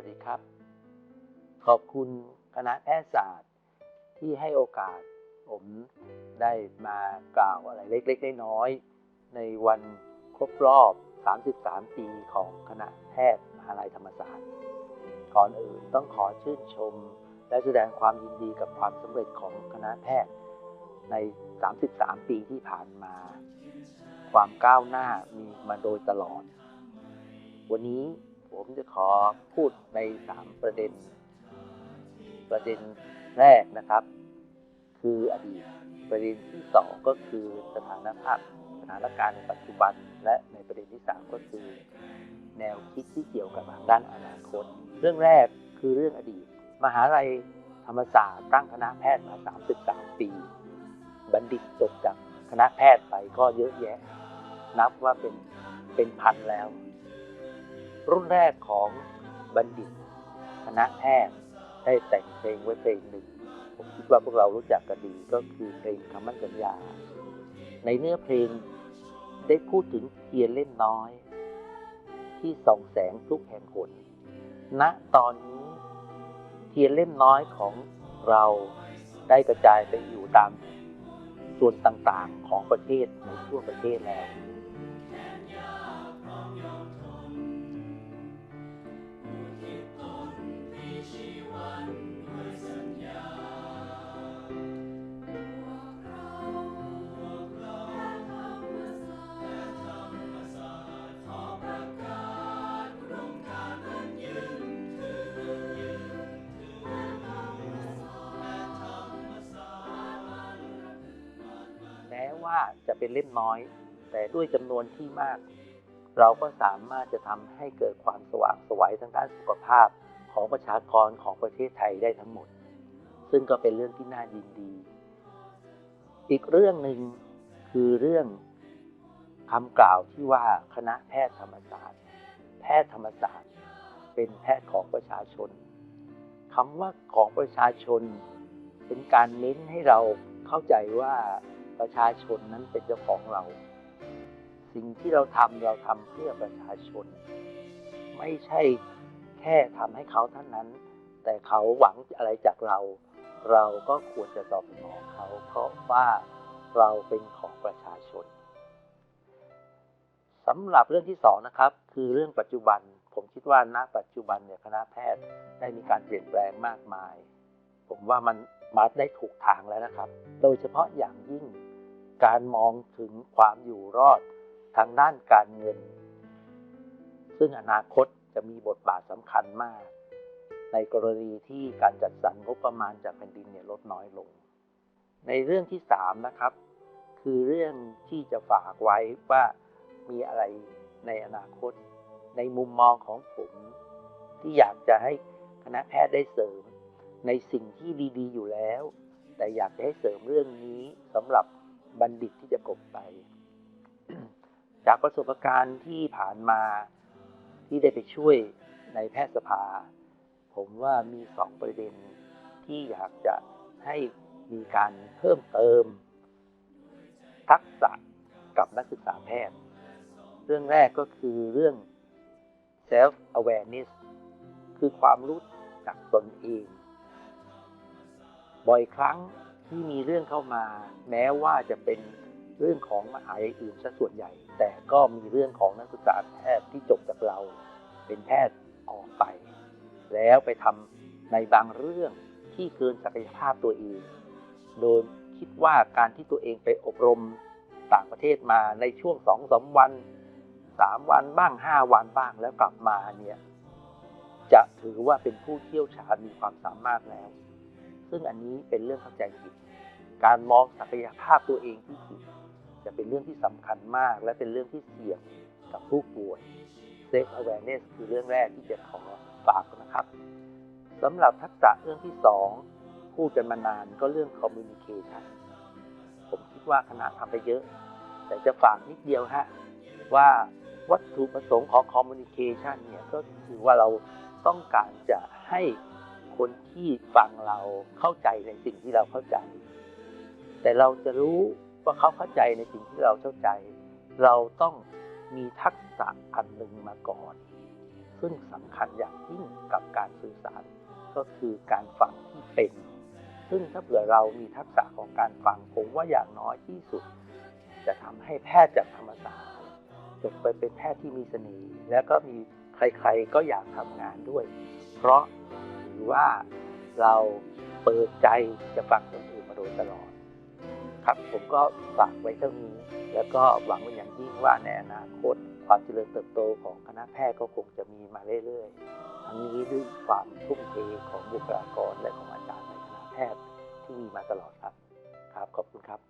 ัสดีครับ ขอบคุณคณะแพทยศาสตร์ ที่ให้โอกาสผมได้มากล่าวอะไรเล็กๆน้อยๆในวันครบรอบ 33 ปีของคณะแพทย์มหาลัยธรรมศาสตร์ ก่อนอื่นต้องขอชื่นชม และแสดงความยินดีกับความสำเร็จของคณะแพทย์ ใน 33 ปีที่ผ่านมา ความก้าวหน้ามีมาโดยตลอด วันนี้ ผมจะขอพูดใน3ประเด็น ประเด็นแรกนะครับ คืออดีตประเด็นที่2ก็คือสถานภาพสถานการณ์ในปัจจุบัน และในประเด็นที่3ก็คือ แนวคิดที่เกี่ยวกับทางด้านอนาคต เรื่องแรกคือเรื่องอดีต มหาลัยธรรมศาสตร์ตั้งคณะแพทย์มา 33 ปี บัณฑิตจบจากคณะแพทย์ไปก็เยอะแยะ นับว่าเป็นเป็นพันแล้ว รุ่นแรกของบัณฑิตคณะแพทย์ได้แต่งเพลงไว้เพลงหนึ่ง ผมคิดว่าพวกเรารู้จักกันดีก็คือเพลงคำมั่นสัญญา ในเนื้อเพลงได้พูดถึงเทียนเล่นน้อย ที่ส่องแสงทุกแห่งหนณตอนนี้เทียนเล่นน้อยของเราได้กระจายไปอยู่ตามส่วนต่างๆของประเทศในทั่วประเทศแล้ว ว่าจะเป็นเล่มน้อย แต่ด้วยจำนวนที่มาก เราก็สามารถจะทำให้เกิดความสว่างสวัยทางด้านสุขภาพของประชากรของประเทศไทยได้ทั้งหมด ซึ่งก็เป็นเรื่องที่น่ายินดี อีกเรื่องหนึ่งคือเรื่องคำกล่าวที่ว่าคณะแพทย์ธรรมศาสตร์ แพทย์ธรรมศาสตร์ เป็นแพทย์ของประชาชนคำว่าของประชาชน เป็นการเน้นให้เราเข้าใจว่า ประชาชนนั้นเป็นเจ้าของเรา สิ่งที่เราทำเราทำเพื่อประชาชน ไม่ใช่แค่ทำให้เขาเท่านั้น แต่เขาหวังอะไรจากเรา เราก็ควรจะตอบสนองเขา เพราะว่าเราเป็นของประชาชนสำหรับเรื่องที่สองนะครับ คือเรื่องปัจจุบัน ผมคิดว่าณ ปัจจุบันเนี่ยคณะแพทย์ได้มีการเปลี่ยนแปลงมากมาย ผมว่ามันมาได้ถูกทางแล้วนะครับ โดยเฉพาะอย่างยิ่ง การมองถึงความอยู่รอดทางด้านการเงิน ซึ่งอนาคตจะมีบทบาทสำคัญมาก ในกรณีที่การจัดสรรงบประมาณจากแผ่นดินเนี่ยลดน้อยลง ในเรื่องที่สามนะครับ คือเรื่องที่จะฝากไว้ว่ามีอะไรในอนาคต ในมุมมองของผม ที่อยากจะให้คณะแพทย์ได้เสริม ในสิ่งที่ดี ๆ อยู่แล้ว แต่อยากจะให้เสริมเรื่องนี้สำหรับ บัณฑิตที่จะกบไป จากประสบการณ์ที่ผ่านมาที่ได้ไปช่วยในแพทยสภา ผมว่ามีสองประเด็นที่อยากจะให้มีการเพิ่มเติม ทักษะกับนักศึกษาแพทย์ เรื่องแรกก็คือเรื่อง self awareness คือความรู้จักตนเอง บ่อยครั้ง ที่มีเรื่องเข้ามา แม้ว่าจะเป็นเรื่องของมหาลัยอื่นซะส่วนใหญ่ แต่ก็มีเรื่องของนักศึกษาแพทย์ที่จบจากเรา เป็นแพทย์ออกไป แล้วไปทำในบางเรื่องที่เกินศักยภาพตัวเอง โดยคิดว่าการที่ตัวเองไปอบรมต่างประเทศมาในช่วงสองสาวันสามวันบ้างห้าวันบ้างแล้วกลับมาเนี่ยจะถือว่าเป็นผู้เชี่ยวชาญมีความสามารถแล้ว ซึ่งอันนี้เป็นเรื่องเข้าใจผิด การมองศักยภาพตัวเองที่ผิดจะเป็นเรื่องที่สำคัญมาก และเป็นเรื่องที่เสี่ยงกับผู้ป่วย Safe Awareness คือเรื่องแรกที่จะขอฝากนะครับสำหรับทักษะเรื่องที่สองพูดกันมานานก็เรื่อง Communication ผมคิดว่าขนาดทำไปเยอะ แต่จะฝากนิดเดียวฮะว่าวัตถุประสงค์ของ Communication เนี่ยก็คือว่าเราต้องการจะให้ คนที่ฟังเราเข้าใจในสิ่งที่เราเข้าใจ แต่เราจะรู้ว่าเขาเข้าใจในสิ่งที่เราเข้าใจ เราต้องมีทักษะอันหนึ่งมาก่อน ซึ่งสำคัญอย่างยิ่งกับการสื่อสาร ก็คือการฟังที่เป็น ซึ่งถ้าเผื่อเรามีทักษะของการฟังผมว่าอย่างน้อยที่สุด จะทำให้แพทย์จากธรรมศาสตร์จบไปเป็นแพทย์ที่มีเสน่ห์และก็มีใครๆก็อยากทำงานด้วย เพราะ ว่าเราเปิดใจจะฟังคนอื่นมาโดยตลอด ครับผมก็ฝากไว้เท่านี้ แล้วก็หวังเป็นอย่างยิ่งว่าในอนาคต ความเจริญเติบโตของคณะแพทย์ก็คงจะมีมาเรื่อยๆ ทั้งนี้ด้วยความทุ่มเทของบุคลากรและของอาจารย์ในคณะแพทย์ที่มีมาตลอดครับ ครับขอบคุณครับ